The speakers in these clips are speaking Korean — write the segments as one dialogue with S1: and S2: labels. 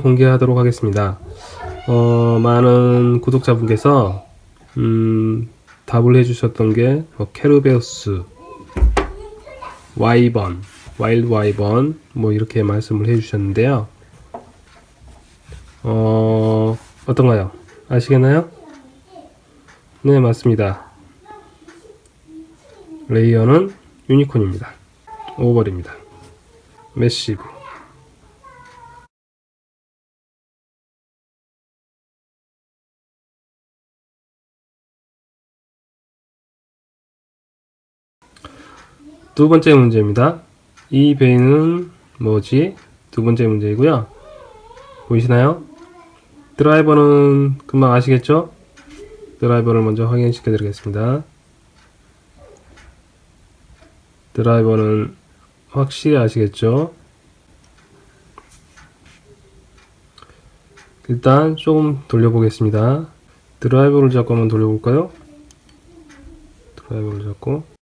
S1: 공개하도록 하겠습니다. 어, 많은 구독자분께서 음, 답을 해주셨던 게 뭐, 케르베우스, 와이번, 와일드 와이번 뭐 이렇게 말씀을 해주셨는데요. 어, 어떤가요? 아시겠나요? 네, 맞습니다. 레이어는 유니콘입니다. 오버입니다. 메시브. 두 번째 문제입니다. 이 배는 뭐지? 두 번째 문제이고요. 보이시나요? 드라이버는 금방 아시겠죠? 드라이버를 먼저 확인시켜 드리겠습니다. 드라이버는 확실히 아시겠죠? 일단 조금 돌려보겠습니다. 드라이버를 잡고 한번 돌려볼까요? 드라이버를 잡고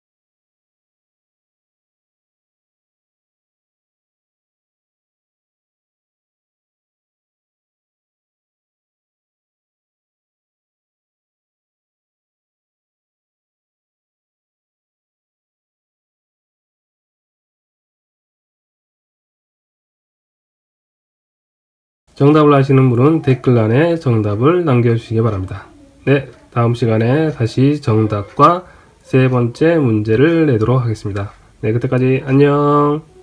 S1: 정답을 아시는 분은 댓글란에 정답을 남겨주시기 바랍니다. 네, 다음 시간에 다시 정답과 세 번째 문제를 내도록 하겠습니다. 네, 그때까지 안녕.